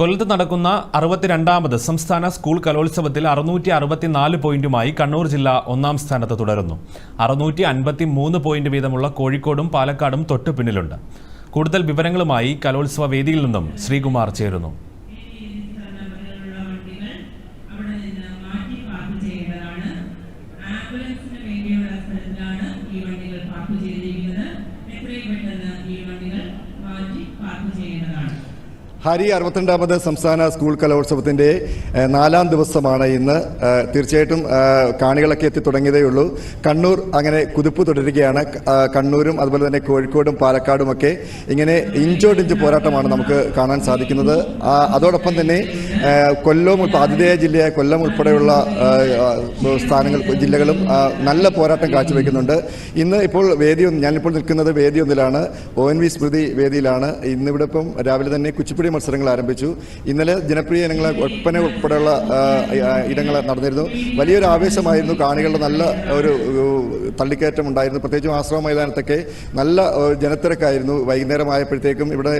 കൊല്ലത്ത് നടക്കുന്ന അറുപത്തിരണ്ടാമത് സംസ്ഥാന സ്കൂൾ കലോത്സവത്തിൽ അറുന്നൂറ്റി അറുപത്തിനാല് പോയിന്റുമായി കണ്ണൂർ ജില്ല ഒന്നാം സ്ഥാനത്ത് തുടരുന്നു. അറുന്നൂറ്റി അൻപത്തി മൂന്ന് പോയിന്റ് വീതമുള്ള കോഴിക്കോടും പാലക്കാടും തൊട്ടു പിന്നിലുണ്ട്. കൂടുതൽ വിവരങ്ങളുമായി കലോത്സവ വേദിയിൽ നിന്നും ശ്രീകുമാർ ചേരുന്നു. ചെയ്യേണ്ടതാണ്. ഹരി അറുപത്തിരണ്ടാമത് സംസ്ഥാന സ്കൂൾ കലോത്സവത്തിന്റെ നാലാം ദിവസമാണ് ഇന്ന്. തീർച്ചയായിട്ടും കാണികളൊക്കെ എത്തി തുടങ്ങിയതേ ഉള്ളൂ. കണ്ണൂർ അങ്ങനെ കുതിപ്പ് തുടരുകയാണ്. കണ്ണൂരും അതുപോലെ തന്നെ കോഴിക്കോടും പാലക്കാടും ഒക്കെ ഇങ്ങനെ ഇഞ്ചോടിഞ്ച് പോരാട്ടമാണ് നമുക്ക് കാണാൻ സാധിക്കുന്നത്. അതോടൊപ്പം തന്നെ കൊല്ലം ആതിഥേയ ജില്ലയായ കൊല്ലം ഉൾപ്പെടെയുള്ള സ്ഥാനങ്ങൾ ജില്ലകളും നല്ല പോരാട്ടം കാഴ്ചവെക്കുന്നുണ്ട്. ഇന്ന് ഇപ്പോൾ വേദി ഞാനിപ്പോൾ നിൽക്കുന്നത് വേദിയൊന്നിലാണ്. ഒ എൻ വി സ്മൃതി വേദിയിലാണ്. ഇന്നിവിടെ ഇപ്പം രാവിലെ തന്നെ കുച്ചിപ്പുടി മത്സരങ്ങൾ ആരംഭിച്ചു. ഇന്നലെ ജനപ്രിയ ഇനങ്ങൾ ഒപ്പന ഉൾപ്പെടെയുള്ള ഇനങ്ങൾ നടന്നിരുന്നു. വലിയൊരു ആവേശമായിരുന്നു കാണികളുടെ നല്ല ഒരു തള്ളിക്കയറ്റം ഉണ്ടായിരുന്നു. പ്രത്യേകിച്ചും ആശ്രമ മൈതാനത്തൊക്കെ നല്ല ജനത്തിരക്കായിരുന്നു. വൈകുന്നേരം ആയപ്പോഴത്തേക്കും ഇവിടെ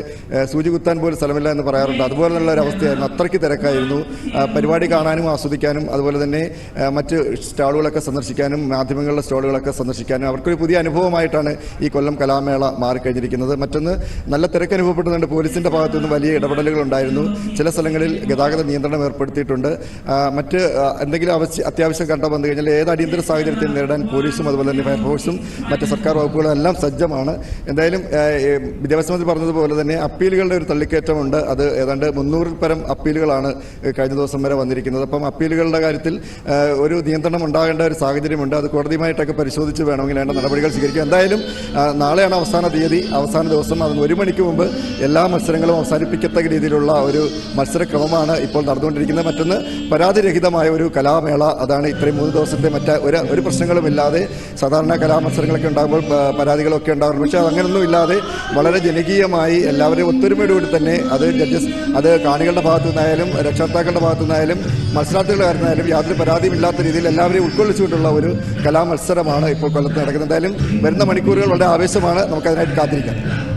സൂചി കുത്താൻ പോലും സ്ഥലമില്ല എന്ന് പറയാറുണ്ട്. അതുപോലെ നല്ല ഒരു അവസ്ഥയായിരുന്നു അത്രയ്ക്ക് തിരക്കായിരുന്നു. പരിപാടി കാണാനും ആസ്വദിക്കാനും അതുപോലെ തന്നെ മറ്റ് സ്റ്റാളുകളൊക്കെ സന്ദർശിക്കാനും മാധ്യമങ്ങളുടെ സ്റ്റാളുകളൊക്കെ സന്ദർശിക്കാനും അവർക്കൊരു പുതിയ അനുഭവമായിട്ടാണ് ഈ കൊല്ലം കലാമേള മാറിക്കഴിഞ്ഞിരിക്കുന്നത്. മറ്റൊന്ന് നല്ല തിരക്ക് അനുഭവപ്പെടുന്നുണ്ട് പോലീസിന്റെ ഭാഗത്തു നിന്ന് വലിയ ഇടപെടലുകൾ ഉണ്ടായിരുന്നു ചില സ്ഥലങ്ങളിൽ ഗതാഗത നിയന്ത്രണം ഏർപ്പെടുത്തിയിട്ടുണ്ട്. മറ്റ് എന്തെങ്കിലും അവശ്യ അത്യാവശ്യം കണ്ട വന്നു കഴിഞ്ഞാൽ ഏത് അടിയന്തര സാഹചര്യത്തിൽ നേരിടാൻ പോലീസും അതുപോലെ തന്നെ ഫയർഫോഴ്സും മറ്റ് സർക്കാർ വകുപ്പുകളും എല്ലാം സജ്ജമാണ്. എന്തായാലും വിദ്യാഭ്യാസ മന്ത്രി പറഞ്ഞതുപോലെ തന്നെ അപ്പീലുകളുടെ ഒരു തള്ളിക്കയറ്റമുണ്ട് അത് ഏതാണ്ട് മുന്നൂറിൽ പരം അപ്പീലുകളാണ് കഴിഞ്ഞ ദിവസം വരെ വന്നിരിക്കുന്നത്. അപ്പം അപ്പീലുകളുടെ കാര്യത്തിൽ ഒരു നിയന്ത്രണം ഉണ്ടാകേണ്ട ഒരു സാഹചര്യമുണ്ട്. അത് കോടതിയുമായിട്ടൊക്കെ പരിശോധിച്ച് വേണമെങ്കിൽ വേണ്ട നടപടികൾ സ്വീകരിക്കും. എന്തായാലും നാളെയാണ് അവസാന തീയതി. അവസാന ദിവസം അതിന് ഒരു മണിക്ക് മുമ്പ് എല്ലാ മത്സരങ്ങളും അവസാനിപ്പിക്കത്തക്ക രീതിയിലുള്ള ഒരു മത്സരക്രമമാണ് ഇപ്പോൾ നടന്നുകൊണ്ടിരിക്കുന്നത്. മറ്റൊന്ന് പരാതിരഹിതമായ ഒരു കലാമേള. അതാണ് ഇത്രയും മൂന്ന് ദിവസത്തെ മറ്റ ഒരു ഒരു പ്രശ്നങ്ങളുമില്ലാതെ സാധാരണ കലാമത്സരങ്ങളൊക്കെ ഉണ്ടാകുമ്പോൾ പരാതികളൊക്കെ ഉണ്ടാകും പക്ഷേ അതങ്ങനൊന്നും ഇല്ലാതെ വളരെ ജനകീയമായി എല്ലാവരും ഒത്തൊരുമയോടുകൂടി തന്നെ അത് ജഡ്ജസ് അത് കാണികളുടെ ഭാഗത്തു നിന്നായാലും രക്ഷകർത്താക്കളുടെ ഭാഗത്തു നിന്നായാലും മത്സരാർത്ഥികളുടെ കാര്യത്തിനായാലും യാതൊരു പരാതിയും ഇല്ലാത്ത രീതിയിൽ എല്ലാവരെയും ഉൾക്കൊള്ളിച്ചുകൊണ്ടുള്ള ഒരു കലാമത്സരമാണ് ഇപ്പോൾ കൊല്ലത്ത് നടക്കുന്നത്. എന്തായാലും വരുന്ന മണിക്കൂറുകൾ വളരെ ആവേശമാണ്. നമുക്കതിനായിട്ട് കാത്തിരിക്കാം.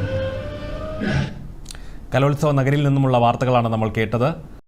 കലോത്സവ നഗരിയിൽ നിന്നുമുള്ള വാർത്തകളാണ് നമ്മൾ കേട്ടത്.